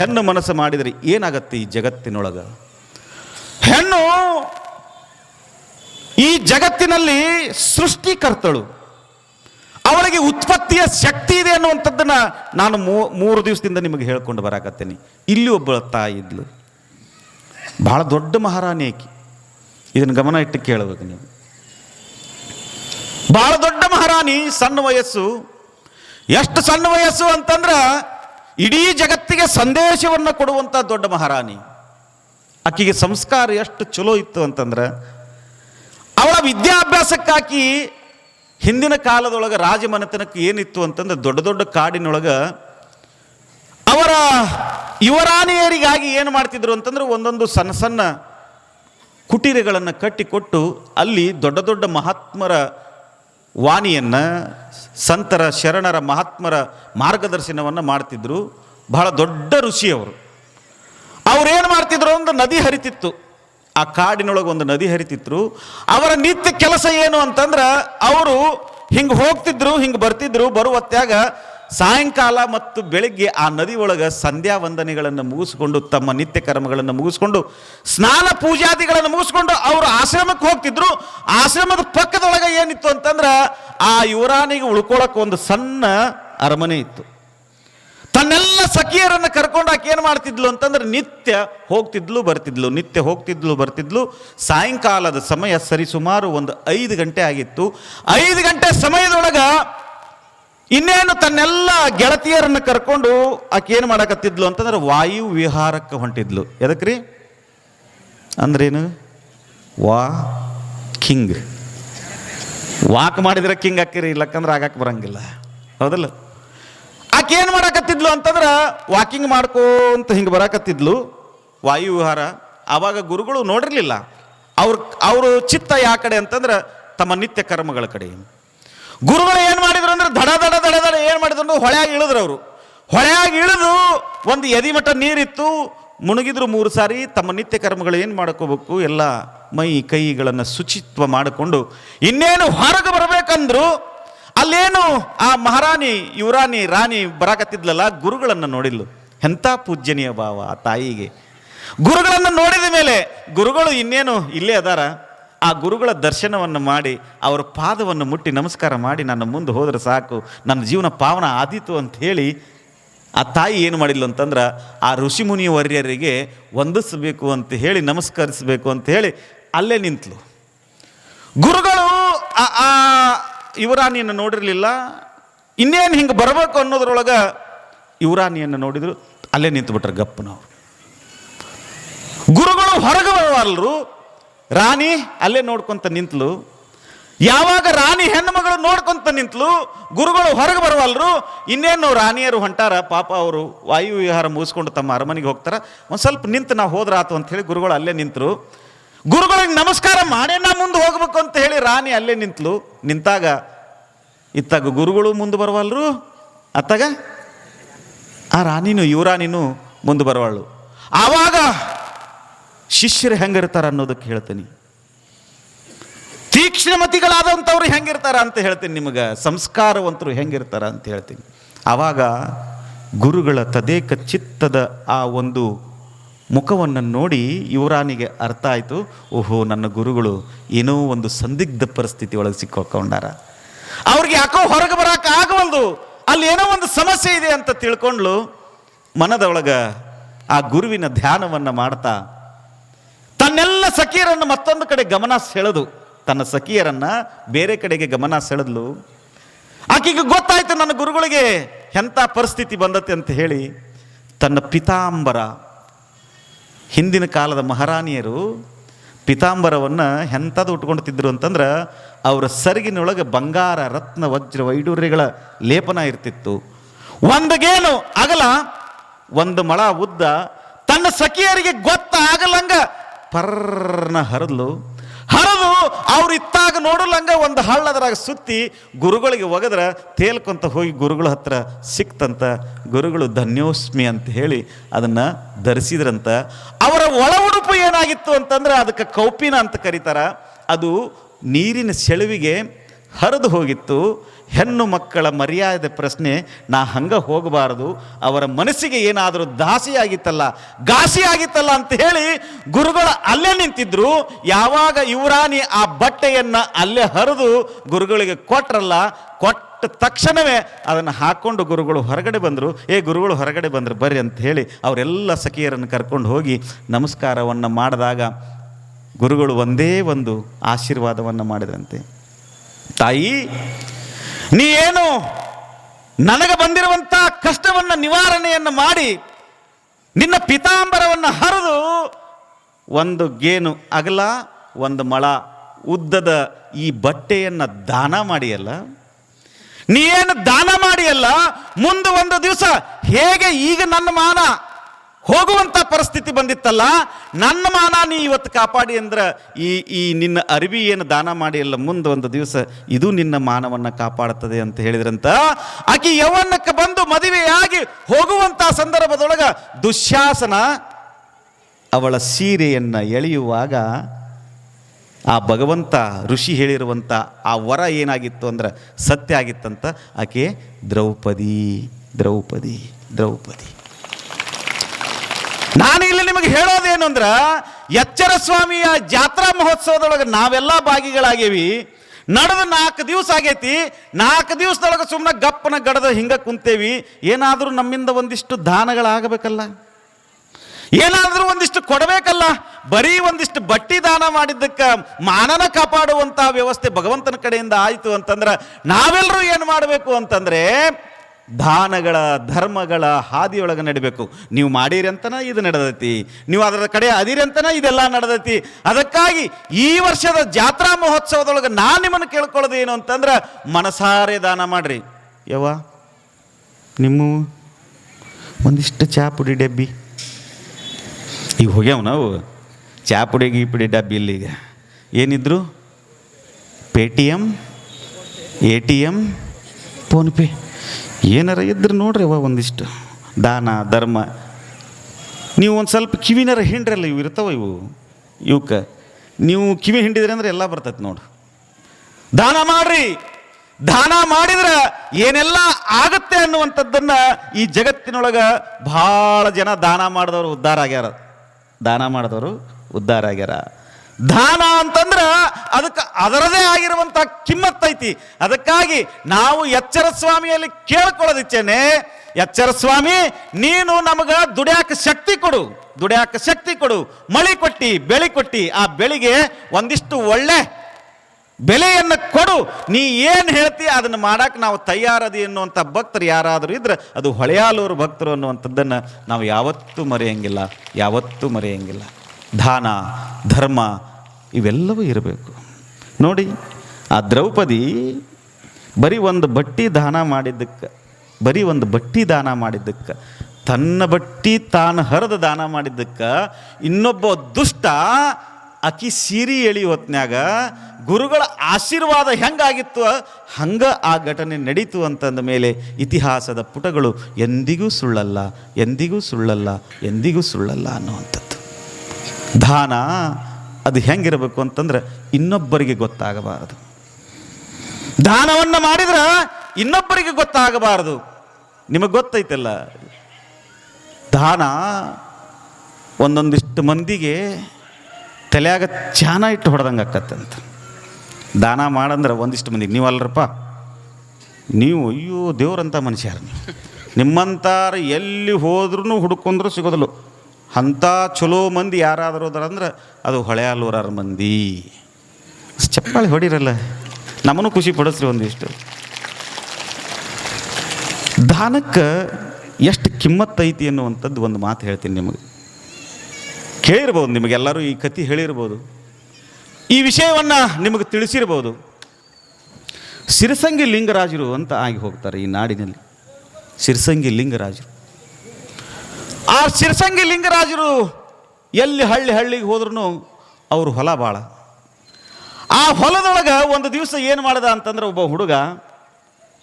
ಹೆಣ್ಣು ಮನಸ್ಸು ಮಾಡಿದರೆ ಏನಾಗತ್ತೆ ಈ ಜಗತ್ತಿನೊಳಗ? ಹೆಣ್ಣು ಈ ಜಗತ್ತಿನಲ್ಲಿ ಸೃಷ್ಟಿಕರ್ತಳು. ಅವಳಿಗೆ ಉತ್ಪತ್ತಿಯ ಶಕ್ತಿ ಇದೆ ಅನ್ನುವಂಥದ್ದನ್ನು ನಾನು ಮೂರು ದಿವಸದಿಂದ ನಿಮಗೆ ಹೇಳ್ಕೊಂಡು ಬರಾಕತ್ತೇನೆ. ಇಲ್ಲಿ ಒಬ್ಬಳ ತಾಯಿ ಇದ್ಲು. ಬಹಳ ದೊಡ್ಡ ಮಹಾರಾಣಿ ಆಕಿ. ಇದನ್ನು ಗಮನ ಇಟ್ಟು ಕೇಳಬೇಕು ನೀವು. ಬಹಳ ದೊಡ್ಡ ಮಹಾರಾಣಿ, ಸಣ್ಣ ವಯಸ್ಸು. ಎಷ್ಟು ಸಣ್ಣ ವಯಸ್ಸು ಅಂತಂದ್ರ ಇಡೀ ಜಗತ್ತಿಗೆ ಸಂದೇಶವನ್ನು ಕೊಡುವಂಥ ದೊಡ್ಡ ಮಹಾರಾಣಿ. ಆಕೆಗೆ ಸಂಸ್ಕಾರ ಎಷ್ಟು ಚಲೋ ಇತ್ತು ಅಂತಂದ್ರೆ, ಅವಳ ವಿದ್ಯಾಭ್ಯಾಸಕ್ಕಾಗಿ ಹಿಂದಿನ ಕಾಲದೊಳಗೆ ರಾಜಮನೆತನಕ್ಕೆ ಏನಿತ್ತು ಅಂತಂದ್ರೆ ದೊಡ್ಡ ದೊಡ್ಡ ಕಾಡಿನೊಳಗೆ ಅವರ ಯುವರಾಣಿಯರಿಗಾಗಿ ಏನು ಮಾಡ್ತಿದ್ರು ಅಂತಂದ್ರೆ ಒಂದೊಂದು ಸಣ್ಣ ಸಣ್ಣ ಕುಟೀರಗಳನ್ನು ಕಟ್ಟಿಕೊಟ್ಟು ಅಲ್ಲಿ ದೊಡ್ಡ ದೊಡ್ಡ ಮಹಾತ್ಮರ ವಾಣಿಯನ್ನು ಸಂತರ ಶರಣರ ಮಹಾತ್ಮರ ಮಾರ್ಗದರ್ಶನವನ್ನು ಮಾಡ್ತಿದ್ರು. ಬಹಳ ದೊಡ್ಡ ಋಷಿಯವರು ಅವ್ರೇನು ಮಾಡ್ತಿದ್ರು ಒಂದು ನದಿ ಹರಿತಿತ್ತು. ಆ ಕಾಡಿನೊಳಗೆ ಒಂದು ನದಿ ಹರಿತಿದ್ರು ಅವರ ನಿತ್ಯ ಕೆಲಸ ಏನು ಅಂತಂದ್ರೆ, ಅವರು ಹಿಂಗೆ ಹೋಗ್ತಿದ್ರು, ಹಿಂಗೆ ಬರ್ತಿದ್ರು, ಬರುವತ್ಯಾಗ ಸಾಯಂಕಾಲ ಮತ್ತು ಬೆಳಿಗ್ಗೆ ಆ ನದಿ ಒಳಗೆ ಸಂಧ್ಯಾ ವಂದನೆಗಳನ್ನು ಮುಗಿಸ್ಕೊಂಡು, ತಮ್ಮ ನಿತ್ಯ ಕರ್ಮಗಳನ್ನು ಮುಗಿಸ್ಕೊಂಡು, ಸ್ನಾನ ಪೂಜಾದಿಗಳನ್ನು ಮುಗಿಸ್ಕೊಂಡು ಅವರು ಆಶ್ರಮಕ್ಕೆ ಹೋಗ್ತಿದ್ರು. ಆಶ್ರಮದ ಪಕ್ಕದೊಳಗೆ ಏನಿತ್ತು ಅಂತಂದ್ರೆ ಆ ಯುವರಾಣಿಗೆ ಉಳ್ಕೊಳಕ್ಕೆ ಒಂದು ಸಣ್ಣ ಅರಮನೆ ಇತ್ತು. ತನ್ನೆಲ್ಲ ಸಖಿಯರನ್ನು ಕರ್ಕೊಂಡು ಆಕೆ ಏನು ಮಾಡ್ತಿದ್ಲು ಅಂತಂದ್ರೆ ನಿತ್ಯ ಹೋಗ್ತಿದ್ಲು, ಬರ್ತಿದ್ಲು, ನಿತ್ಯ ಹೋಗ್ತಿದ್ಲು, ಬರ್ತಿದ್ಲು. ಸಾಯಂಕಾಲದ ಸಮಯ ಸರಿಸುಮಾರು ಒಂದು ಐದು ಗಂಟೆ ಆಗಿತ್ತು. ಐದು ಗಂಟೆ ಸಮಯದೊಳಗ ಇನ್ನೇನು ತನ್ನೆಲ್ಲ ಗೆಳತಿಯರನ್ನು ಕರ್ಕೊಂಡು ಆಕೆ ಏನು ಮಾಡಕತ್ತಿದ್ಲು ಅಂತಂದ್ರೆ ವಾಯು ವಿಹಾರಕ್ಕೆ ಹೊಂಟಿದ್ಲು. ಎದಕ್ರಿ? ಅಂದ್ರೇನು? ವಾ ಕಿಂಗ್. ವಾಕ್ ಮಾಡಿದ್ರೆ ಕಿಂಗ್ ಹಾಕಿರಿ, ಇಲ್ಲಕ್ಕಂದ್ರೆ ಆಗಕ್ಕೆ ಬರಂಗಿಲ್ಲ. ಹೌದಲ್ಲ? ಆಕೆ ಏನು ಮಾಡಕತ್ತಿದ್ಲು ಅಂತಂದ್ರೆ ವಾಕಿಂಗ್ ಮಾಡ್ಕೋಂತ ಹಿಂಗೆ ಬರಕತ್ತಿದ್ಲು ವಾಯು ವಿಹಾರ. ಆವಾಗ ಗುರುಗಳು ನೋಡಿರಲಿಲ್ಲ. ಅವ್ರ, ಅವರು ಚಿತ್ತ ಯಾ ಕಡೆ ಅಂತಂದ್ರೆ ತಮ್ಮ ನಿತ್ಯ ಕರ್ಮಗಳ ಕಡೆ ಗುರುಗಳು ಏನು ಮಾಡಿದ್ರು ಅಂದ್ರೆ ದಡ ದಡ ದಡ ದಡ ಏನು ಮಾಡಿದ್ರು ಅಂದ್ರೆ ಹೊಳೆಯಾಗಿ ಇಳಿದ್ರು ಅವರು. ಹೊಳೆಯಾಗಿ ಇಳಿದು ಒಂದು ಎದಿಮಠ ನೀರಿತ್ತು, ಮುಣುಗಿದ್ರು ಮೂರು ಸಾರಿ, ತಮ್ಮ ನಿತ್ಯ ಕರ್ಮಗಳು ಏನು ಮಾಡ್ಕೋಬೇಕು? ಎಲ್ಲ ಮೈ ಕೈಗಳನ್ನು ಶುಚಿತ್ವ ಮಾಡಿಕೊಂಡು ಇನ್ನೇನು ಹೊರಗೆ ಬರಬೇಕಂದ್ರು ಅಲ್ಲೇನು ಆ ಮಹಾರಾಣಿ, ಯುವರಾಣಿ, ರಾಣಿ ಬರಾಕತ್ತಿದ್ಲಲ್ಲ, ಗುರುಗಳನ್ನು ನೋಡಿಲ್ಲ ಎಂಥ ಪೂಜ್ಯನೀಯ ಭಾವ ಆ ತಾಯಿಗೆ. ಗುರುಗಳನ್ನು ನೋಡಿದ ಮೇಲೆ ಗುರುಗಳು ಇನ್ನೇನು ಇಲ್ಲೇ ಅದಾರ? ಆ ಗುರುಗಳ ದರ್ಶನವನ್ನು ಮಾಡಿ, ಅವರ ಪಾದವನ್ನು ಮುಟ್ಟಿ ನಮಸ್ಕಾರ ಮಾಡಿ, ನನ್ನ ಮುಂದೆ ಹೋದರೆ ಸಾಕು, ನನ್ನ ಜೀವನ ಪಾವನ ಆದೀತು ಅಂತ ಹೇಳಿ, ಆ ತಾಯಿ ಏನು ಮಾಡಿಲ್ಲ ಅಂತಂದ್ರೆ, ಆ ಋಷಿಮುನಿ ವರ್ಯರಿಗೆ ವಂದಿಸಬೇಕು ಅಂತ ಹೇಳಿ, ನಮಸ್ಕರಿಸಬೇಕು ಅಂತ ಹೇಳಿ, ಅಲ್ಲೇ ನಿಂತಲು. ಗುರುಗಳು, ಆ- ಯುವರಾಣಿಯನ್ನು ನೋಡಿರಲಿಲ್ಲ, ಇನ್ನೇನು ಹಿಂಗೆ ಬರಬೇಕು ಅನ್ನೋದ್ರೊಳಗೆ ಯುವರಾಣಿಯನ್ನು ನೋಡಿದ್ರು, ಅಲ್ಲೇ ನಿಂತುಬಿಟ್ರೆ ಗಪ್ಪನವ್ರು. ಗುರುಗಳು ಹೊರಗೆ ಬರವಲ್ರು ರಾಣಿ ಅಲ್ಲೇ ನೋಡ್ಕೊಂತ ನಿಂತಲು. ಯಾವಾಗ ರಾಣಿ ಹೆಣ್ಣುಮಗಳು ನೋಡ್ಕೊಂತ ನಿಂತಲು, ಗುರುಗಳು ಹೊರಗೆ ಬರವಲ್ರು, ಇನ್ನೇನು ರಾಣಿಯರು ಹೊಂಟಾರ, ಪಾಪ ಅವರು ವಾಯು ವಿಹಾರ ಮುಗಿಸ್ಕೊಂಡು ತಮ್ಮ ಅರಮನೆಗೆ ಹೋಗ್ತಾರೆ. ಒಂದು ಸ್ವಲ್ಪ ನಿಂತು ನಾವು ಹೋದ್ರೆ ಅಂತ ಹೇಳಿ ಗುರುಗಳು ಅಲ್ಲೇ ನಿಂತರು. ಗುರುಗಳಿಗೆ ನಮಸ್ಕಾರ ಮಾಡೇ ನಾ ಮುಂದೆ ಹೋಗ್ಬೇಕು ಅಂತ ಹೇಳಿ ರಾಣಿ ಅಲ್ಲೇ ನಿಂತಲು. ನಿಂತಾಗ, ಇತ್ತಾಗ ಗುರುಗಳು ಮುಂದೆ ಬರವಲ್ರು? ಅತ್ತಾಗ, ಆ ರಾಣಿನೂ, ಯುವರಾಣಿನೂ ಮುಂದೆ ಬರವಾಳು ಆವಾಗ ಶಿಷ್ಯರು ಹೆಂಗಿರ್ತಾರೆ ಅನ್ನೋದಕ್ಕೆ ಹೇಳ್ತೀನಿ. ತೀಕ್ಷ್ಣಮತಿಗಳಾದಂಥವ್ರು ಹೆಂಗಿರ್ತಾರ ಅಂತ ಹೇಳ್ತೀನಿ ನಿಮಗೆ. ಸಂಸ್ಕಾರವಂತರು ಹೆಂಗಿರ್ತಾರ ಅಂತ ಹೇಳ್ತೀನಿ. ಆವಾಗ ಗುರುಗಳ ತದೇಕ ಚಿತ್ತದ ಆ ಒಂದು ಮುಖವನ್ನು ನೋಡಿ ಇವರಾನಿಗೆ ಅರ್ಥ ಆಯಿತು, ಓಹೋ, ನನ್ನ ಗುರುಗಳು ಏನೋ ಒಂದು ಸಂದಿಗ್ಧ ಪರಿಸ್ಥಿತಿ ಒಳಗೆ ಸಿಕ್ಕೊಕೊಂಡಾರ. ಅವ್ರಿಗೆ ಯಾಕೋ ಹೊರಗೆ ಬರೋಕೆ ಆಗವಲ್ದು, ಅಲ್ಲಿ ಏನೋ ಒಂದು ಸಮಸ್ಯೆ ಇದೆ ಅಂತ ತಿಳ್ಕೊಂಡ್ಲು ಮನದೊಳಗೆ ಆ ಗುರುವಿನ ಧ್ಯಾನವನ್ನು ಮಾಡ್ತಾ ತನ್ನೆಲ್ಲ ಸಖಿಯರನ್ನು ಮತ್ತೊಂದು ಕಡೆ ಗಮನ ಸೆಳೆದು, ತನ್ನ ಸಖಿಯರನ್ನು ಬೇರೆ ಕಡೆಗೆ ಗಮನ ಸೆಳೆದ್ಲು. ಆಕೆಗೆ ಗೊತ್ತಾಯ್ತು ನನ್ನ ಗುರುಗಳಿಗೆ ಎಂಥ ಪರಿಸ್ಥಿತಿ ಬಂದತೆ ಅಂತ ಹೇಳಿ, ತನ್ನ ಪಿತಾಂಬರ, ಹಿಂದಿನ ಕಾಲದ ಮಹಾರಾಣಿಯರು ಪಿತಾಂಬರವನ್ನು ಎಂಥದ್ದು ಉಟ್ಕೊಳ್ತಿದ್ರು ಅಂತಂದ್ರೆ, ಅವರ ಸರಿಗಿನೊಳಗೆ ಬಂಗಾರ, ರತ್ನ, ವಜ್ರ, ವೈಡೂರ್ಯಗಳ ಲೇಪನ ಇರ್ತಿತ್ತು. ಒಂದಗೇನು ಅಗಲ ಒಂದು ಮಳ ಉದ್ದ ತನ್ನ ಸಖಿಯರಿಗೆ ಗೊತ್ತಾಗಲಂಗ ಪರ್ನ ಹರಿದ್ಲು. ಹರಿದು ಅವ್ರು ಇತ್ತಾಗ ನೋಡಲಂಗ ಒಂದು ಹಳ್ಳದ್ರಾಗ ಸುತ್ತಿ ಗುರುಗಳಿಗೆ ಒಗೆದ್ರೆ ತೇಲ್ಕೊಂತ ಹೋಗಿ ಗುರುಗಳ ಹತ್ರ ಸಿಕ್ತಂತ ಗುರುಗಳು ಧನ್ಯೋಸ್ಮಿ ಅಂತ ಹೇಳಿ ಅದನ್ನು ಧರಿಸಿದ್ರಂತ. ಅವರ ಒಳ ಉಡುಪು ಏನಾಗಿತ್ತು ಅಂತಂದ್ರೆ ಅದಕ್ಕೆ ಕೌಪಿನ ಅಂತ ಕರೀತಾರ. ಅದು ನೀರಿನ ಸೆಳವಿಗೆ ಹರಿದು ಹೋಗಿತ್ತು. ಹೆಣ್ಣು ಮಕ್ಕಳ ಮರ್ಯಾದೆ ಪ್ರಶ್ನೆ, ನಾ ಹಂಗೆ ಹೋಗಬಾರದು. ಅವರ ಮನಸ್ಸಿಗೆ ಏನಾದರೂ ದಾಸಿಯಾಗಿತ್ತಲ್ಲ ಆಗಿತ್ತಲ್ಲ ಘಾಸಿ ಆಗಿತ್ತಲ್ಲ ಅಂತ ಹೇಳಿ ಗುರುಗಳು ಅಲ್ಲೇ ನಿಂತಿದ್ರು. ಯಾವಾಗ ಯುವರಾಣಿ ಆ ಬಟ್ಟೆಯನ್ನು ಅಲ್ಲೇ ಹರಿದು ಗುರುಗಳಿಗೆ ಕೊಟ್ರಲ್ಲ, ಕೊಟ್ಟ ತಕ್ಷಣವೇ ಅದನ್ನು ಹಾಕ್ಕೊಂಡು ಗುರುಗಳು ಹೊರಗಡೆ ಬಂದರು. ಏ ಗುರುಗಳು ಹೊರಗಡೆ ಬಂದರು, ಬರ್ರಿ ಅಂತ ಹೇಳಿ ಅವರೆಲ್ಲ ಸಖಿಯರನ್ನು ಕರ್ಕೊಂಡು ಹೋಗಿ ನಮಸ್ಕಾರವನ್ನು ಮಾಡಿದಾಗ ಗುರುಗಳು ಒಂದೇ ಒಂದು ಆಶೀರ್ವಾದವನ್ನು ಮಾಡಿದಂತೆ. ತಾಯಿ, ನೀ ಏನು ನನಗೆ ಬಂದಿರುವಂಥ ಕಷ್ಟವನ್ನು ನಿವಾರಣೆಯನ್ನು ಮಾಡಿ ನಿನ್ನ ಪಿತಾಂಬರವನ್ನು ಹರಿದು ಒಂದು ಗೇನು ಅಗಲ, ಒಂದು ಮಳ ಉದ್ದದ ಈ ಬಟ್ಟೆಯನ್ನು ದಾನ ಮಾಡಿಯಲ್ಲ? ನೀ ಏನು ದಾನ ಮಾಡಿಯಲ್ಲ? ಮುಂದೆ ಒಂದು ದಿವಸ ಹೇಗೆ ಈಗ ನನ್ನ ಮಾನ ಹೋಗುವಂತ ಪರಿಸ್ಥಿತಿ ಬಂದಿತ್ತಲ್ಲ, ನನ್ನ ಮಾನ ನೀ ಇವತ್ತು ಕಾಪಾಡಿ ಅಂದ್ರೆ ಈ ಈ ನಿನ್ನ ಅರಿವಿ ಏನು ದಾನ ಮಾಡಿ ಅಲ್ಲ ಮುಂದೆ ಒಂದು ದಿವಸ ಇದು ನಿನ್ನ ಮಾನವನ್ನು ಕಾಪಾಡುತ್ತದೆ ಅಂತ ಹೇಳಿದ್ರಂತ. ಆಕೆ ಯವನಕ್ಕೆ ಬಂದು ಮದುವೆಯಾಗಿ ಹೋಗುವಂತ ಸಂದರ್ಭದೊಳಗ ದುಶ್ಯಾಸನ ಅವಳ ಸೀರೆಯನ್ನು ಎಳೆಯುವಾಗ ಆ ಭಗವಂತ ಋಷಿ ಹೇಳಿರುವಂಥ ಆ ವರ ಏನಾಗಿತ್ತು ಅಂದ್ರೆ ಸತ್ಯ ಆಗಿತ್ತಂತ, ಆಕೆ ದ್ರೌಪದಿ ದ್ರೌಪದಿ ದ್ರೌಪದಿ. ನಾನು ಇಲ್ಲಿ ನಿಮಗೆ ಹೇಳೋದೇನು ಅಂದ್ರೆ, ಎಚ್ಚರ ಸ್ವಾಮಿಯ ಜಾತ್ರಾ ಮಹೋತ್ಸವದೊಳಗೆ ನಾವೆಲ್ಲ ಭಾಗಿಗಳಾಗೇವಿ. ನಡೆದು ನಾಲ್ಕು ದಿವಸ ಆಗೈತಿ. ನಾಲ್ಕು ದಿವಸದೊಳಗೆ ಸುಮ್ಮನೆ ಗಪ್ಪನ ಗಡದ ಹಿಂಗೆ ಕುಂತೇವಿ. ಏನಾದರೂ ನಮ್ಮಿಂದ ಒಂದಿಷ್ಟು ದಾನಗಳಾಗಬೇಕಲ್ಲ? ಏನಾದರೂ ಒಂದಿಷ್ಟು ಕೊಡಬೇಕಲ್ಲ? ಬರೀ ಒಂದಿಷ್ಟು ಬಟ್ಟಿ ದಾನ ಮಾಡಿದ್ದಕ್ಕೆ ಮಾನನ ಕಾಪಾಡುವಂತಹ ವ್ಯವಸ್ಥೆ ಭಗವಂತನ ಕಡೆಯಿಂದ ಆಯಿತು ಅಂತಂದ್ರೆ ನಾವೆಲ್ಲರೂ ಏನು ಮಾಡಬೇಕು ಅಂತಂದ್ರೆ ದಾನಗಳ, ಧರ್ಮಗಳ ಹಾದಿಯೊಳಗೆ ನಡಿಬೇಕು. ನೀವು ಮಾಡಿರಿ ಅಂತನ ಇದು ನಡೆದೈತಿ, ನೀವು ಅದರ ಕಡೆ ಅದಿರಿ ಅಂತನ ಇದೆಲ್ಲ ನಡೆದೈತಿ. ಅದಕ್ಕಾಗಿ ಈ ವರ್ಷದ ಜಾತ್ರಾ ಮಹೋತ್ಸವದೊಳಗೆ ನಾನು ನಿಮ್ಮನ್ನು ಕೇಳ್ಕೊಳ್ಳೋದು ಏನು ಅಂತಂದ್ರೆ ಮನಸಾರೆ ದಾನ ಮಾಡ್ರಿ. ಯವ ನಿಮ್ಮ ಒಂದಿಷ್ಟು ಚಾ ಪುಡಿ ಡಬ್ಬಿ. ಈಗ ಹೋಗ್ಯಾವ ನಾವು? ಚಾ ಪುಡಿ, ಗೀ ಪುಡಿ, ಡಬ್ಬಿ ಇಲ್ಲಿಗ ಏನಿದ್ರು? Paytm A T M PhonePe. ಏನಾರ ಇದ್ರೆ ನೋಡ್ರಿ ಅವ ಒಂದಿಷ್ಟು. ದಾನ, ಧರ್ಮ. ನೀವು ಒಂದು ಸ್ವಲ್ಪ ಕಿವಿನಾರ ಹಿಂಡ್ರಲ್ಲ, ಇವು ಇರ್ತಾವ ಇವು. ಇವಕ್ಕೆ. ನೀವು ಕಿವಿ ಹಿಂಡಿದ್ರಿ ಅಂದ್ರೆ ಎಲ್ಲ ಬರ್ತೈತೆ ನೋಡು. ದಾನ ಮಾಡ್ರಿ. ದಾನ ಮಾಡಿದ್ರೆ ಏನೆಲ್ಲ ಆಗುತ್ತೆ ಅನ್ನುವಂಥದ್ದನ್ನ ಈ ಜಗತ್ತಿನೊಳಗೆ ಭಾಳ ಜನ ದಾನ ಮಾಡಿದವರು ಉದ್ಧಾರ ಆಗ್ಯಾರ. ದಾನ ಮಾಡಿದವರು ಉದ್ಧಾರ ಆಗ್ಯಾರ. ದಾನ ಅಂತಂದ್ರೆ ಅದಕ್ಕೆ ಅದರದೇ ಆಗಿರುವಂಥ ಕಿಮ್ಮತ್ತೈತಿ ಅದಕ್ಕಾಗಿ ನಾವು ಎಚ್ಚರ ಸ್ವಾಮಿಯಲ್ಲಿ ಕೇಳ್ಕೊಳ್ಳೋದಿಚ್ಚೇನೆ, ಎಚ್ಚರ ಸ್ವಾಮಿ, ನೀನು ನಮಗೆ ದುಡ್ಯಾಕ ಶಕ್ತಿ ಕೊಡು, ದುಡ್ಯಾಕ ಶಕ್ತಿ ಕೊಡು, ಮಳಿ ಕೊಟ್ಟಿ, ಬೆಳಿ ಕೊಟ್ಟಿ, ಆ ಬೆಳಿಗೆ ಒಂದಿಷ್ಟು ಒಳ್ಳೆ ಬೆಲೆಯನ್ನು ಕೊಡು. ನೀ ಏನು ಹೇಳ್ತಿ ಅದನ್ನು ಮಾಡಕ್ಕೆ ನಾವು ತಯಾರದಿ ಎನ್ನುವಂಥ ಭಕ್ತರು ಯಾರಾದರೂ ಇದ್ರೆ ಅದು ಹೊಳೆಯಾಲೂರು ಭಕ್ತರು ಅನ್ನುವಂಥದ್ದನ್ನು ನಾವು ಯಾವತ್ತೂ ಮರೆಯಂಗಿಲ್ಲ ಯಾವತ್ತೂ ಮರೆಯಂಗಿಲ್ಲ. ದಾನ, ಧರ್ಮ ಇವೆಲ್ಲವೂ ಇರಬೇಕು. ನೋಡಿ, ಆ ದ್ರೌಪದಿ ಬರೀ ಒಂದು ಬಟ್ಟಿ ದಾನ ಮಾಡಿದ್ದಕ್ಕೆ, ಬರೀ ಒಂದು ಬಟ್ಟಿ ದಾನ ಮಾಡಿದ್ದಕ್ಕೆ, ತನ್ನ ಬಟ್ಟಿ ತಾನು ಹರಿದು ದಾನ ಮಾಡಿದ್ದಕ್ಕೆ ಇನ್ನೊಬ್ಬ ದುಷ್ಟ ಅಕಿ ಸೀರಿ ಎಳಿ ಗುರುಗಳ ಆಶೀರ್ವಾದ ಹೆಂಗಾಗಿತ್ತು, ಹಂಗ ಆ ಘಟನೆ ನಡೀತು ಅಂತಂದ ಮೇಲೆ ಇತಿಹಾಸದ ಪುಟಗಳು ಎಂದಿಗೂ ಸುಳ್ಳಲ್ಲ ಎಂದಿಗೂ ಸುಳ್ಳಲ್ಲ ಎಂದಿಗೂ ಸುಳ್ಳಲ್ಲ ಅನ್ನುವಂಥದ್ದು. ದಾನ ಅದು ಹೆಂಗಿರಬೇಕು ಅಂತಂದ್ರೆ ಇನ್ನೊಬ್ಬರಿಗೆ ಗೊತ್ತಾಗಬಾರದು. ದಾನವನ್ನು ಮಾಡಿದ್ರೆ ಇನ್ನೊಬ್ಬರಿಗೆ ಗೊತ್ತಾಗಬಾರದು. ನಿಮಗೆ ಗೊತ್ತೈತಲ್ಲ? ದಾನ ಒಂದೊಂದಿಷ್ಟು ಮಂದಿಗೆ ತಲೆಯಾಗ ಚಾನ ಇಟ್ಟು ಹೊಡೆದಂಗೆ ಆಕತ್ತಂತ ದಾನ ಮಾಡಂದ್ರೆ ಒಂದಿಷ್ಟು ಮಂದಿಗೆ, ನೀವು ಅಲ್ರಪ್ಪ. ನೀವು, ಅಯ್ಯೋ ದೇವ್ರಂಥ ನೀವು? ನಿಮ್ಮಂತಾರ ಎಲ್ಲಿ ಹೋದ್ರೂ ಹುಡುಕೊಂಡ್ರೂ ಸಿಗೋದಿಲ್ಲ. ಅಂಥ ಚಲೋ ಮಂದಿ ಯಾರಾದರೂ ಅದಾರಂದ್ರೆ ಅದು ಹೊಳೆಯಾಲೂರಾರ ಮಂದಿ. ಚಪ್ಪಾಳಿ ಹೊಡಿರಲ್ಲ. ನಮ್ಮನ್ನು ಖುಷಿ ಪಡಿಸ್ರಿ ಒಂದಿಷ್ಟು. ದಾನಕ್ಕೆ ಎಷ್ಟು ಕಿಮ್ಮತ್ತೈತಿ ಅನ್ನುವಂಥದ್ದು ಒಂದು ಮಾತು ಹೇಳ್ತೀನಿ ನಿಮಗೆ. ಕೇಳಿರ್ಬೋದು, ನಿಮಗೆಲ್ಲರೂ ಈ ಕತಿ ಹೇಳಿರ್ಬೋದು. ಈ ವಿಷಯವನ್ನು ನಿಮಗೆ ತಿಳಿಸಿರ್ಬೋದು. ಸಿರಸಂಗಿ ಲಿಂಗರಾಜರು ಅಂತ ಆಗಿ ಹೋಗ್ತಾರೆ ಈ ನಾಡಿನಲ್ಲಿ. ಸಿರಸಂಗಿ ಲಿಂಗರಾಜರು. ಆ ಶಿರಸಂಗಿ ಲಿಂಗರಾಜರು ಎಲ್ಲಿ ಹಳ್ಳಿ ಹಳ್ಳಿಗೆ ಹೋದ್ರೂ ಅವರು ಹೊಲ ಭಾಳ ಆ ಹೊಲದೊಳಗೆ ಒಂದು ದಿವಸ ಏನು ಮಾಡಿದ ಅಂತಂದ್ರೆ ಒಬ್ಬ ಹುಡುಗ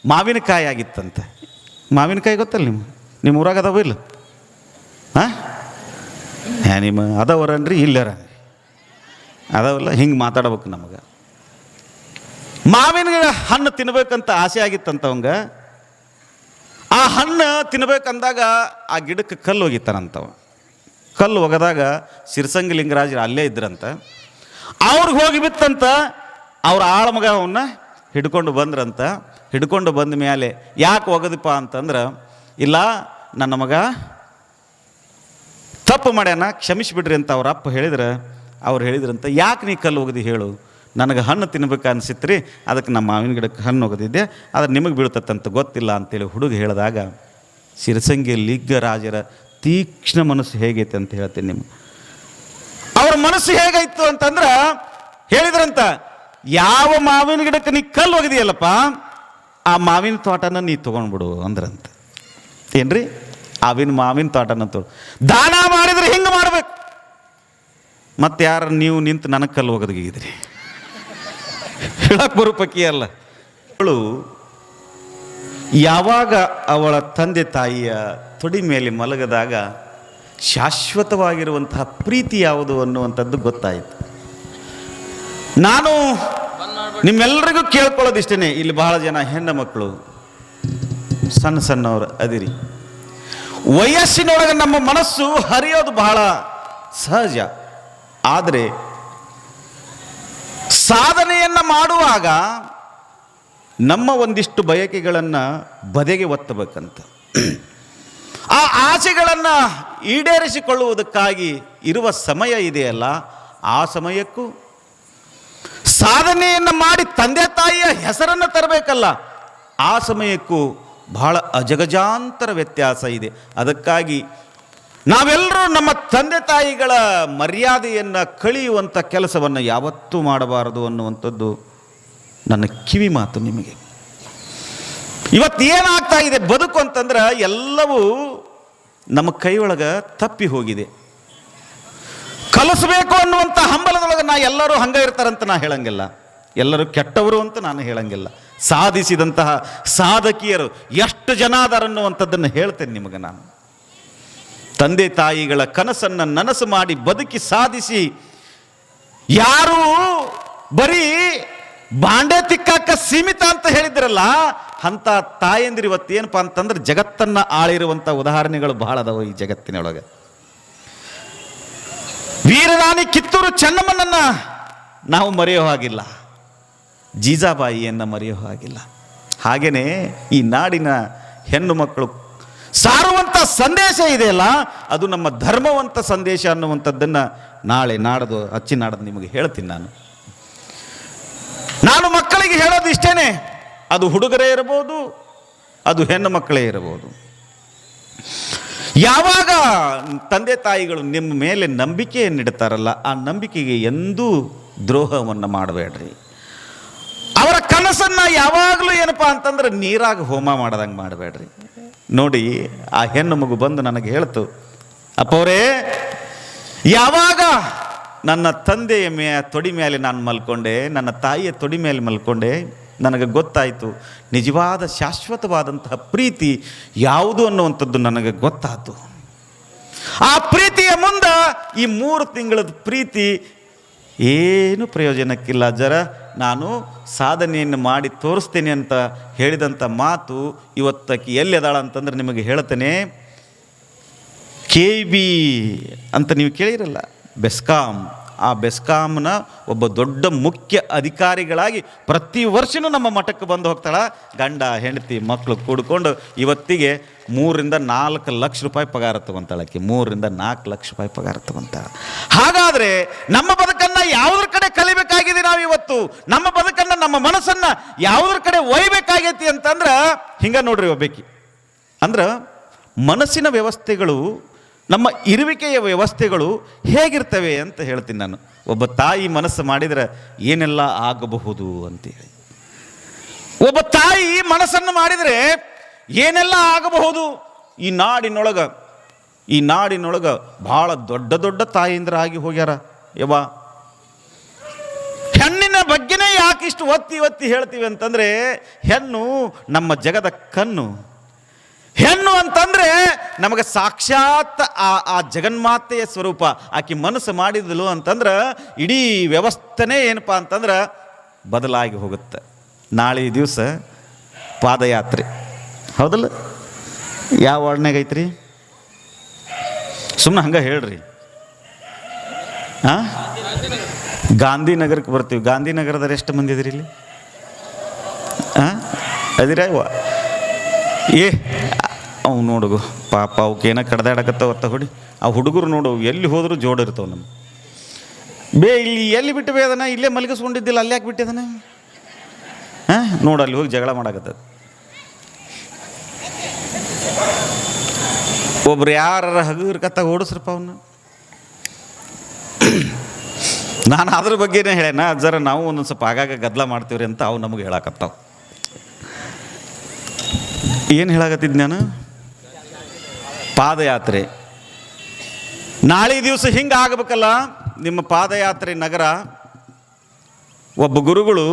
ಮಾವಿನಕಾಯಿ ಆಗಿತ್ತಂತೆ. ಮಾವಿನಕಾಯಿ ಗೊತ್ತಲ್ಲ ನಿಮ್ಮ ನಿಮ್ಮ ಊರಾಗ ಅದಾವ ಇಲ್ಲ? ಹಾಂ? ನಿಮ್ಮ ಅದವರನ್ರಿ ಇಲ್ಲರ ಅದಾವಲ್ಲ, ಹಿಂಗೆ ಮಾತಾಡ್ಬೇಕು ನಮಗೆ. ಮಾವಿನ ಹಣ್ಣು ತಿನ್ಬೇಕಂತ ಆಸೆ ಆಗಿತ್ತಂತ ಅವಂಗ. ಆ ಹಣ್ಣು ತಿನ್ಬೇಕಂದಾಗ ಆ ಗಿಡಕ್ಕೆ ಕಲ್ಲು ಒಗಿತಾನಂತವ ಕಲ್ಲು ಒಗೆದಾಗ ಸಿರ್ಸಂಗಿ ಲಿಂಗರಾಜರು ಅಲ್ಲೇ ಇದ್ರಂತ. ಅವ್ರಿಗೆ ಹೋಗಿ ಬಿತ್ತಂತ ಅವ್ರ ಆಳಮಗ ಅವನ್ನ ಹಿಡ್ಕೊಂಡು ಬಂದ್ರಂತ. ಹಿಡ್ಕೊಂಡು ಬಂದ ಮೇಲೆ ಯಾಕೆ ಒಗದಪ್ಪ ಅಂತಂದ್ರೆ, ಇಲ್ಲ, ನನ್ನ ಮಗ ತಪ್ಪು ಮಾಡ್ಯಾನ, ಕ್ಷಮಿಸಿಬಿಡ್ರಿ ಅಂತ ಅವ್ರ ಅಪ್ಪ ಹೇಳಿದ್ರೆ. ಅವ್ರು ಹೇಳಿದ್ರಂತ, ಯಾಕೆ ನೀ ಕಲ್ಲು ಒಗದಿ ಹೇಳು? ನನಗೆ ಹಣ್ಣು ತಿನ್ಬೇಕು ಅನ್ಸಿತ್ರಿ, ಅದಕ್ಕೆ ನಮ್ಮ ಮಾವಿನ ಗಿಡಕ್ಕೆ ಹಣ್ಣು ಒಗದಿದ್ದೆ, ಆದರೆ ನಿಮಗೆ ಬೀಳ್ತತ್ತಂತ ಗೊತ್ತಿಲ್ಲ ಅಂತೇಳಿ ಹುಡುಗ ಹೇಳಿದಾಗ ಸಿರಸಂಗಿ ಲಿಗ್ಗರಾಜರ ತೀಕ್ಷ್ಣ ಮನಸ್ಸು ಹೇಗೈತೆ ಅಂತ ಹೇಳ್ತೀನಿ ನಿಮ್ಗೆ. ಅವ್ರ ಮನಸ್ಸು ಹೇಗಾಯ್ತು ಅಂತಂದ್ರೆ, ಹೇಳಿದ್ರಂತ, ಯಾವ ಮಾವಿನ ಗಿಡಕ್ಕೆ ನೀ ಕಲ್ಲು ಹೋಗಿದೆಯಲ್ಲಪ್ಪ ಆ ಮಾವಿನ ತೋಟನ ನೀ ತೊಗೊಂಡ್ಬಿಡು ಅಂದ್ರಂತ. ಏನ್ರಿ? ಅವಿನ ಮಾವಿನ ತೋಟನ ತೊ, ದಾನ ಮಾಡಿದ್ರೆ ಹಿಂಗೆ ಮಾಡ್ಬೇಕು. ಮತ್ತೆ ಯಾರು ನೀವು ನಿಂತು ನನಗೆ ಕಲ್ಲು ಒಗದಗಿದ್ರಿ. ಹೇಳಕ್ ಬರೋ ಪಕ್ಕಿ ಅಲ್ಲ. ಅವಳು ಯಾವಾಗ ಅವಳ ತಂದೆ ತಾಯಿಯ ತೊಡಿ ಮೇಲೆ ಮಲಗದಾಗ ಶಾಶ್ವತವಾಗಿರುವಂತಹ ಪ್ರೀತಿ ಯಾವುದು ಅನ್ನುವಂಥದ್ದು ಗೊತ್ತಾಯಿತು. ನಾನು ನಿಮ್ಮೆಲ್ಲರಿಗೂ ಕೇಳ್ಕೊಳ್ಳೋದಿಷ್ಟೇ ಇಲ್ಲಿ ಬಹಳ ಜನ ಹೆಣ್ಣು ಮಕ್ಕಳು ಸಣ್ಣ ಸಣ್ಣವರು ಅದಿರಿ. ವಯಸ್ಸಿನೊಳಗೆ ನಮ್ಮ ಮನಸ್ಸು ಹರಿಯೋದು ಬಹಳ ಸಹಜ. ಆದರೆ ಸಾಧನೆಯನ್ನು ಮಾಡುವಾಗ ನಮ್ಮ ಒಂದಿಷ್ಟು ಬಯಕೆಗಳನ್ನು ಬದೆಗೆ ಒತ್ತಬೇಕಂತ. ಆ ಆಸೆಗಳನ್ನು ಈಡೇರಿಸಿಕೊಳ್ಳುವುದಕ್ಕಾಗಿ ಇರುವ ಸಮಯ ಇದೆಯಲ್ಲ, ಆ ಸಮಯಕ್ಕೂ. ಸಾಧನೆಯನ್ನು ಮಾಡಿ ತಂದೆ ತಾಯಿಯ ಹೆಸರನ್ನು ತರಬೇಕಲ್ಲ, ಆ ಸಮಯಕ್ಕೂ ಬಹಳ ಅಜಗಜಾಂತರ ವ್ಯತ್ಯಾಸ ಇದೆ. ಅದಕ್ಕಾಗಿ ನಾವೆಲ್ಲರೂ ನಮ್ಮ ತಂದೆ ತಾಯಿಗಳ ಮರ್ಯಾದೆಯನ್ನು ಕಳೆಯುವಂಥ ಕೆಲಸವನ್ನು ಯಾವತ್ತೂ ಮಾಡಬಾರದು ಅನ್ನುವಂಥದ್ದು ನನ್ನ ಕಿವಿ ಮಾತು ನಿಮಗೆ. ಇವತ್ತು ಏನಾಗ್ತಾ ಇದೆ ಬದುಕು ಅಂತಂದ್ರೆ ಎಲ್ಲವೂ ನಮ್ಮ ಕೈಯೊಳಗೆ ತಪ್ಪಿ ಹೋಗಿದೆ. ಕಲಿಸ್ಬೇಕು ಅನ್ನುವಂಥ ಹಂಬಲದೊಳಗೆ ನಾ ಎಲ್ಲರೂ ಹಂಗೆ ಇರ್ತಾರಂತ ನಾ ಹೇಳಂಗಿಲ್ಲ. ಎಲ್ಲರೂ ಕೆಟ್ಟವರು ಅಂತ ನಾನು ಹೇಳಂಗಿಲ್ಲ. ಸಾಧಿಸಿದಂತಹ ಸಾಧಕಿಯರು ಎಷ್ಟು ಜನ ಅದಾರನ್ನುವಂಥದ್ದನ್ನು ಹೇಳ್ತೇನೆ ನಿಮಗೆ ನಾನು. ತಂದೆ ತಾಯಿಗಳ ಕನಸನ್ನು ನನಸು ಮಾಡಿ ಬದುಕಿ ಸಾಧಿಸಿ, ಯಾರು ಬರೀ ಬಾಂಡೆ ತಿಕ್ಕಾಕ ಸೀಮಿತ ಅಂತ ಹೇಳಿದ್ರಲ್ಲ ಅಂತ ತಾಯಂದಿರು ಇವತ್ತೇನಪ್ಪ ಅಂತಂದ್ರೆ ಜಗತ್ತನ್ನ ಆಳಿರುವಂಥ ಉದಾಹರಣೆಗಳು ಬಹಳ ಅದಾವ ಈ ಜಗತ್ತಿನೊಳಗೆ. ವೀರರಾಣಿ ಕಿತ್ತೂರು ಚೆನ್ನಮ್ಮನನ್ನ ನಾವು ಮರೆಯೋ ಹಾಗಿಲ್ಲ. ಜೀಜಾಬಾಯಿಯನ್ನು ಮರೆಯೋ ಹಾಗಿಲ್ಲ. ಹಾಗೆಯೇ ಈ ನಾಡಿನ ಹೆಣ್ಣು ಮಕ್ಕಳು ಸಾರುವಂಥ ಸಂದೇಶ ಇದೆಯಲ್ಲ, ಅದು ನಮ್ಮ ಧರ್ಮವಂತ ಸಂದೇಶ ಅನ್ನುವಂಥದ್ದನ್ನು ನಾಳೆ ನಾಡದು, ಅಚ್ಚಿ ನಾಡದು ನಿಮಗೆ ಹೇಳ್ತೀನಿ ನಾನು. ನಾನು ಮಕ್ಕಳಿಗೆ ಹೇಳೋದು ಇಷ್ಟೇನೆ, ಅದು ಹುಡುಗರೇ ಇರಬಹುದು, ಅದು ಹೆಣ್ಣು ಮಕ್ಕಳೇ ಇರಬಹುದು. ಯಾವಾಗ ತಂದೆ ತಾಯಿಗಳು ನಿಮ್ಮ ಮೇಲೆ ನಂಬಿಕೆಯನ್ನಿಡ್ತಾರಲ್ಲ ಆ ನಂಬಿಕೆಗೆ ಎಂದೂ ದ್ರೋಹವನ್ನು ಮಾಡಬೇಡ್ರಿ. ಅವರ ಕನಸನ್ನು ಯಾವಾಗಲೂ ಏನಪ್ಪ ಅಂತಂದ್ರೆ ನೀರಾಗ ಹೋಮ ಮಾಡ್ದಂಗೆ ಮಾಡಬೇಡ್ರಿ. ನೋಡಿ ಆ ಹೆಣ್ಣು ಮಗು ಬಂದು ನನಗೆ ಹೇಳ್ತು, ಅಪ್ಪವರೇ, ಯಾವಾಗ ನನ್ನ ತಂದೆಯ ಮೇ, ತೊಡಿ ಮೇಲೆ ನಾನು ಮಲ್ಕೊಂಡೆ, ನನ್ನ ತಾಯಿಯ ತೊಡಿ ಮೇಲೆ ಮಲ್ಕೊಂಡೆ, ನನಗೆ ಗೊತ್ತಾಯಿತು, ನಿಜವಾದ ಶಾಶ್ವತವಾದಂತಹ ಪ್ರೀತಿ ಯಾವುದು ಅನ್ನುವಂಥದ್ದು ನನಗೆ ಗೊತ್ತಾಯಿತು. ಆ ಪ್ರೀತಿಯ ಮುಂದೆ ಈ ಮೂರು ತಿಂಗಳದ ಪ್ರೀತಿ ಏನು ಪ್ರಯೋಜನಕ್ಕಿಲ್ಲ, ಜರ ನಾನು ಸಾಧನೆಯನ್ನು ಮಾಡಿ ತೋರಿಸ್ತೇನೆ ಅಂತ ಹೇಳಿದಂಥ ಮಾತು ಇವತ್ತಕ್ಕೆ ಎಲ್ಲಿ ಅದಾಳ ಅಂತಂದ್ರೆ ನಿಮಗೆ ಹೇಳ್ತೇನೆ. ಕೆ ಬಿ ಅಂತ ನೀವು ಕೇಳಿರಲ್ಲ, ಬೆಸ್ಕಾಂ. ಆ ಬೆಸ್ಕಾಮ್ನ ಒಬ್ಬ ದೊಡ್ಡ ಮುಖ್ಯ ಅಧಿಕಾರಿಗಳಾಗಿ ಪ್ರತಿ ವರ್ಷನೂ ನಮ್ಮ ಮಠಕ್ಕೆ ಬಂದು ಹೋಗ್ತಾಳೆ. ಗಂಡ, ಹೆಂಡತಿ ಮಕ್ಕಳು ಕೂಡ್ಕೊಂಡು ಇವತ್ತಿಗೆ ಮೂರಿಂದ ನಾಲ್ಕು ಲಕ್ಷ ರೂಪಾಯಿ ಪಗಾರ ತಗೊಂತಾಳೆ ಆಕೆ. ಮೂರರಿಂದ ನಾಲ್ಕು ಲಕ್ಷ ರೂಪಾಯಿ ಪಗಾರ ತಗೊಂತಾಳೆ. ಹಾಗಾದರೆ ನಮ್ಮ ಬದುಕನ್ನು ಯಾವುದ್ರ ಕಡೆ ಕಲಿಬೇಕಾಗಿದೆ ನಾವು ಇವತ್ತು? ನಮ್ಮ ಬದುಕನ್ನು, ನಮ್ಮ ಮನಸ್ಸನ್ನು ಯಾವುದ್ರ ಕಡೆ ಒಯ್ಬೇಕಾಗೈತಿ ಅಂತಂದ್ರೆ, ಹಿಂಗೆ ನೋಡ್ರಿ ಒಬ್ಬಾಕಿ. ಅಂದ್ರೆ ಮನಸ್ಸಿನ ವ್ಯವಸ್ಥೆಗಳು ನಮ್ಮ ಇರುವಿಕೆಯ ವ್ಯವಸ್ಥೆಗಳು ಹೇಗಿರ್ತವೆ ಅಂತ ಹೇಳ್ತೀನಿ ನಾನು. ಒಬ್ಬ ತಾಯಿ ಮನಸ್ಸು ಮಾಡಿದರೆ ಏನೆಲ್ಲ ಆಗಬಹುದು ಅಂತೇಳಿ. ಒಬ್ಬ ತಾಯಿ ಮನಸ್ಸನ್ನು ಮಾಡಿದರೆ ಏನೆಲ್ಲ ಆಗಬಹುದು? ಈ ನಾಡಿನೊಳಗ ಈ ನಾಡಿನೊಳಗ ಬಹಳ ದೊಡ್ಡ ದೊಡ್ಡ ತಾಯಂದ್ರಾಗಿ ಹೋಗ್ಯಾರ. ಯವ ಹೆಣ್ಣಿನ ಬಗ್ಗೆನೇ ಯಾಕಿಷ್ಟು ಒತ್ತಿ ಒತ್ತಿ ಹೇಳ್ತೀವಿ ಅಂತಂದರೆ ಹೆಣ್ಣು ನಮ್ಮ ಜಗದ ಕಣ್ಣು. ಹೆಣ್ಣು ಅಂತಂದ್ರೆ ನಮಗೆ ಸಾಕ್ಷಾತ್ ಆ ಆ ಜಗನ್ಮಾತೆಯ ಸ್ವರೂಪ. ಆಕೆ ಮನಸ್ಸು ಮಾಡಿದಳು ಅಂತಂದ್ರೆ ಇಡೀ ವ್ಯವಸ್ಥೆನೇ ಏನಪ್ಪ ಅಂತಂದ್ರೆ ಬದಲಾಗಿ ಹೋಗುತ್ತೆ. ನಾಳೆ ದಿವಸ ಪಾದಯಾತ್ರೆ. ಹೌದಲ್ಲ? ಯಾವ ವಾರ್ಡ್ನಾಗ ಐತ್ರಿ? ಸುಮ್ಮನೆ ಹಂಗೆ ಹೇಳ್ರಿ. ಹಾಂ ಗಾಂಧಿನಗರಕ್ಕೆ ಬರ್ತೀವಿ. ಗಾಂಧಿನಗರದಲ್ಲಿ ಎಷ್ಟು ಮಂದಿ ಇದ್ರಿ ಇಲ್ಲಿ? ಹಾಂ ಅದಿರ ಏ ಅವು ನೋಡು ಪಾಪ ಅವಕ್ಕೆ ಏನೋ ಕಡ್ದಾಡಕತ್ತಾವ ಅತ್ತ ಹೊಡಿ. ಆ ಹುಡುಗರು ನೋಡು, ಎಲ್ಲಿ ಹೋದರೂ ಜೋಡಿರ್ತವೆ ನಮ್ಮ ಬೇ, ಇಲ್ಲಿ ಎಲ್ಲಿ ಬಿಟ್ಟು ಬೇ ಅದನ್ನ? ಇಲ್ಲೇ ಮಲಗಿಸ್ಕೊಂಡಿದ್ದಿಲ್ಲ, ಅಲ್ಲಿ ಯಾಕೆ ಬಿಟ್ಟಿದ್ದಾನೆ ಹಾಂ? ನೋಡು, ಅಲ್ಲಿ ಹೋಗಿ ಜಗಳ ಮಾಡಕತ್ತದ. ಒಬ್ರು ಯಾರ ಹಗುರ್ಕತ್ತ ಓಡಿಸ್ರಪ್ಪ ಅವನ್ನ ನಾನು ಅದ್ರ ಬಗ್ಗೆನೇ ಹೇಳೇನ ಜರ ನಾವು ಒಂದೊಂದು ಸ್ವಲ್ಪ ಆಗಾಗ ಗದ್ದಲ ಮಾಡ್ತೀವ್ರಿ ಅಂತ ಅವು ನಮಗೆ ಹೇಳಕತ್ತಾವ. ಏನು ಹೇಳಕತ್ತಿದ್ ನಾನು? ಪಾದಯಾತ್ರೆ. ನಾಳೆ ದಿವಸ ಹಿಂಗೆ ಆಗಬೇಕಲ್ಲ, ನಿಮ್ಮ ಪಾದಯಾತ್ರೆ ನಗರ, ಒಬ್ಬ ಗುರುಗಳು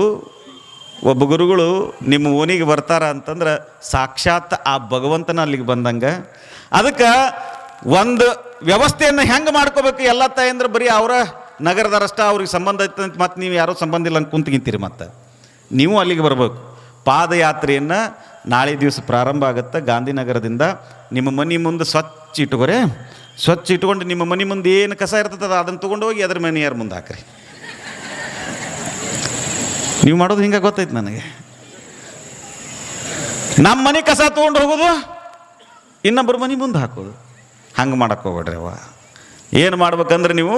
ಒಬ್ಬ ಗುರುಗಳು ನಿಮ್ಮ ಓನಿಗೆ ಬರ್ತಾರ ಅಂತಂದ್ರೆ ಸಾಕ್ಷಾತ್ ಆ ಭಗವಂತನ ಅಲ್ಲಿಗೆ ಬಂದಂಗೆ. ಅದಕ್ಕೆ ಒಂದು ವ್ಯವಸ್ಥೆಯನ್ನು ಹೆಂಗೆ ಮಾಡ್ಕೋಬೇಕು ಎಲ್ಲ ತಾಯಂದ್ರೆ ಬರೀ ಅವರ ನಗರದರಷ್ಟ ಅವ್ರಿಗೆ ಸಂಬಂಧ ಅಂತ ಮತ್ತೆ ನೀವು ಯಾರೋ ಸಂಬಂಧ ಇಲ್ಲ ಅಂತ ಕುಂತ್ಗಿಂತೀರಿ ಮತ್ತೆ. ನೀವು ಅಲ್ಲಿಗೆ ಬರಬೇಕು. ಪಾದಯಾತ್ರೆಯನ್ನು ನಾಳೆ ದಿವಸ ಪ್ರಾರಂಭ ಆಗುತ್ತೆ. ಗಾಂಧಿನಗರದಿಂದ ನಿಮ್ಮ ಮನೆ ಮುಂದೆ ಸ್ವಚ್ಛ ಇಟ್ಕೊರೆ. ಸ್ವಚ್ಛ ಇಟ್ಕೊಂಡು ನಿಮ್ಮ ಮನೆ ಮುಂದೆ ಏನು ಕಸ ಇರ್ತದೆ ಅದನ್ನು ತೊಗೊಂಡು ಹೋಗಿ ಅದ್ರ ಮನೆಯವ್ರ ಮುಂದೆ ಹಾಕ್ರಿ. ನೀವು ಮಾಡೋದು ಹಿಂಗೆ ಗೊತ್ತೈತೆ ನನಗೆ. ನಮ್ಮ ಮನೆ ಕಸ ತೊಗೊಂಡು ಹೋಗೋದು, ಇನ್ನೊಬ್ಬರು ಮನೆ ಮುಂದೆ ಹಾಕೋದು. ಹಂಗೆ ಮಾಡಕ್ಕೆ ಹೋಗ್ಬೇಡ್ರಿ ಅವ ಏನು ಮಾಡ್ಬೇಕಂದ್ರೆ ನೀವು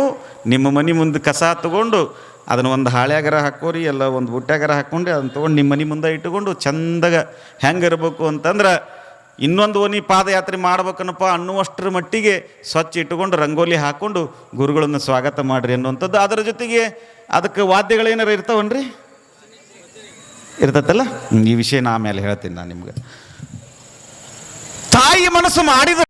ನಿಮ್ಮ ಮನೆ ಮುಂದೆ ಕಸ ತಗೊಂಡು ಅದನ್ನು ಒಂದು ಹಾಳ್ಯಾಗರ ಹಾಕೋರಿ, ಎಲ್ಲ ಒಂದು ಬುಟ್ಟ್ಯಾಗರ ಹಾಕ್ಕೊಂಡು ಅದನ್ನು ತೊಗೊಂಡು ನಿಮ್ಮ ಮನೆ ಮುಂದೆ ಇಟ್ಟುಕೊಂಡು ಚಂದಾಗ ಹೆಂಗೆ ಇರಬೇಕು ಅಂತಂದ್ರೆ ಇನ್ನೊಂದು ಓನಿ ಪಾದಯಾತ್ರೆ ಮಾಡ್ಬೇಕನ್ನಪ್ಪ ಅನ್ನುವಷ್ಟರ ಮಟ್ಟಿಗೆ ಸ್ವಚ್ಛ ಇಟ್ಟುಕೊಂಡು ರಂಗೋಲಿ ಹಾಕ್ಕೊಂಡು ಗುರುಗಳನ್ನು ಸ್ವಾಗತ ಮಾಡಿರಿ ಅನ್ನುವಂಥದ್ದು. ಅದರ ಜೊತೆಗೆ ಅದಕ್ಕೆ ವಾದ್ಯಗಳೇನಾರು ಇರ್ತಾವನ್ರಿ? ಇರ್ತೈತಲ್ಲ ಈ ವಿಷಯ ನಾ ಆಮೇಲೆ ಹೇಳ್ತೀನಿ ನಾನು ನಿಮ್ಗೆ. ತಾಯಿ ಮನಸ್ಸು ಮಾಡಿದ